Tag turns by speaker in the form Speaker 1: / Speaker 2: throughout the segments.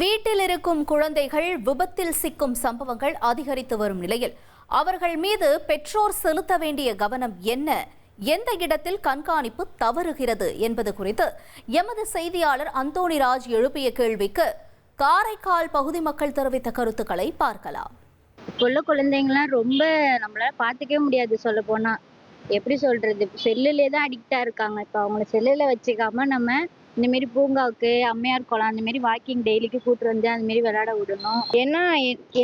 Speaker 1: வீட்டில் இருக்கும் குழந்தைகள் விபத்தில் சிக்கும் சம்பவங்கள் அதிகரித்து வரும் நிலையில் அவர்கள் மீது பெற்றோர் செலுத்த வேண்டிய கவனம் என்ன? எந்த இடத்தில் கண்காணிப்பு தவறுகிறது என்பது குறித்து எமது செய்தியாளர் அந்தோணி ராஜ் எழுப்பிய கேள்விக்கு காரைக்கால் பகுதி மக்கள் தெரிவித்த கருத்துக்களை பார்க்கலாம்.
Speaker 2: இப்போ உள்ள குழந்தைங்களாம் ரொம்ப நம்மளால பார்த்துக்கவே முடியாது சொல்ல போனா. எப்படி சொல்றது? செல்லுலேயே தான் அடிக்டா இருக்காங்க. இப்போ அவங்கள செல்லுல வச்சுக்காம நம்ம இந்த மாரி பூங்காவுக்கு அம்மையார் குளம் அந்த மாரி வாக்கிங் டெய்லிக்கு கூட்டு வந்து அந்த மாரி விளையாட விடணும். ஏன்னா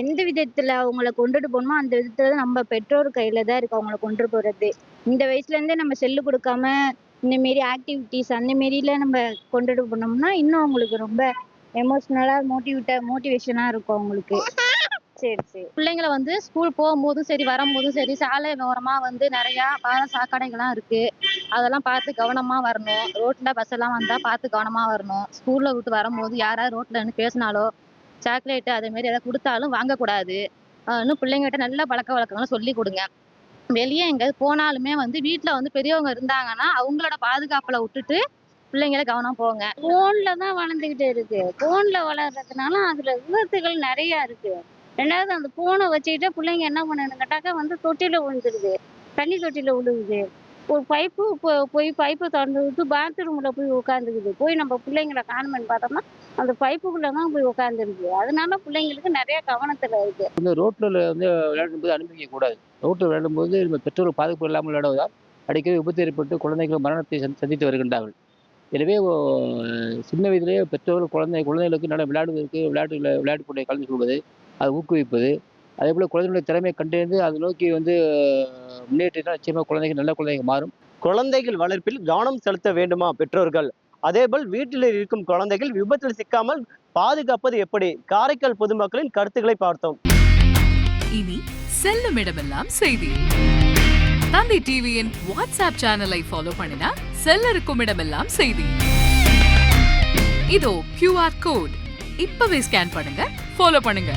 Speaker 2: எந்த விதத்துல அவங்கள கொண்டுட்டு போகணுமோ அந்த விதத்துல தான் நம்ம பெற்றோர் கையில தான் இருக்கு அவங்கள கொண்டு போறது. இந்த வயசுல இருந்தே நம்ம செல்லு கொடுக்காம இந்த மாரி ஆக்டிவிட்டிஸ் அந்த மாரில நம்ம கொண்டுட்டு போனோம்னா இன்னும் அவங்களுக்கு ரொம்ப எமோஷ்னலாக மோட்டிவேட்டா மோட்டிவேஷனா இருக்கும் அவங்களுக்கு. சரி சரி.
Speaker 3: பிள்ளைங்கள வந்து ஸ்கூல் போகும்போதும் சரி வரும்போதும் சரி சாலை ஓரமா வந்து நிறையா பாத சாக்கடைகள்லாம் இருக்கு. அதெல்லாம் பார்த்து கவனமா வரணும். ரோட்ல பஸ் எல்லாம் வந்தா பார்த்து கவனமா வரணும். ஸ்கூல்ல விட்டு வரும்போது யாராவது ரோட்ல நின்று பேசினாலோ சாக்லேட் அதே மாதிரி எதாவது கொடுத்தாலும் வாங்கக்கூடாது. இன்னும் பிள்ளைங்ககிட்ட நல்ல பழக்க வழக்கங்களை சொல்லி கொடுங்க. வெளியே எங்கேயாவது போனாலுமே வந்து வீட்டில் வந்து பெரியவங்க இருந்தாங்கன்னா அவங்களோட பாதுகாப்புல விட்டுட்டு பிள்ளைங்கள கவனம் போங்க.
Speaker 2: போன்ல தான் வளர்ந்துகிட்டு இருக்கு. போன்ல வளர்றதுனால அதுல விபத்துகள் நிறைய இருக்கு. ரெண்டாவது அந்த போனை வச்சுக்கிட்டு பிள்ளைங்க என்ன பண்ணணும் கேட்டாக்கா வந்து தொட்டில விழுந்துருது. தண்ணி தொட்டில விழுகுது ஒரு பைப்பு போய் பைப்பை திறந்து விட்டு பாத்ரூம்ல போய் உட்காந்துக்குது போய் நம்ம பிள்ளைங்களை காணுமென்னு பார்த்தோம்னா அந்த பைப்புக்குள்ளே தான் போய் உட்காந்துருக்கு அதனால பிள்ளைங்களுக்கு நிறைய கவனத்துல இருக்கு.
Speaker 4: இந்த ரோட்டில் வந்து விளையாடும்போது அனுமதிக்க கூடாது. ரோட்டில் விளையாடும்போது நம்ம பெற்றோர்கள் பாதுகாப்பு இல்லாமல் விளையாடுவதால் அடிக்கடி விபத்து ஏற்பட்டு குழந்தைகள் மரணத்தை சந்தித்து வருகின்றார்கள். எனவே ஓ, சின்ன வயதிலேயே பெற்றோர்கள் குழந்தை குழந்தைகளுக்கு நல்ல விளையாடுவதற்கு விளையாட்டுகளை விளையாட்டு போட்டியை கலந்து கொள்வது அதை ஊக்குவிப்பது அதே போல் குழந்தைகளுடைய திறமையை கண்டறிந்து அதை நோக்கி வந்து முன்னேற்றினால் நிச்சயமாக குழந்தைகள் நல்ல குழந்தைங்க மாறும்.
Speaker 5: குழந்தைகள் வளர்ப்பில் கவனம் செலுத்த வேண்டுமா பெற்றோர்கள்? அதேபோல் வீட்டில் இருக்கும் குழந்தைகள் விபத்தில் சிக்காமல் பாதுகாப்பது எப்படி? காரைக்கால் பொதுமக்களின் கருத்துக்களை பார்த்தோம்.
Speaker 6: இனி செல்லும் இடமெல்லாம் செய்தி. தந்தை டிவியின் வாட்ஸ்அப் சேனலை ஃபாலோ பண்ணினா செல்ல இருக்கும் இடமெல்லாம் செய்தி. இதோ கியூஆர் கோட் இப்பவே ஸ்கேன் பண்ணுங்க ஃபாலோ பண்ணுங்க.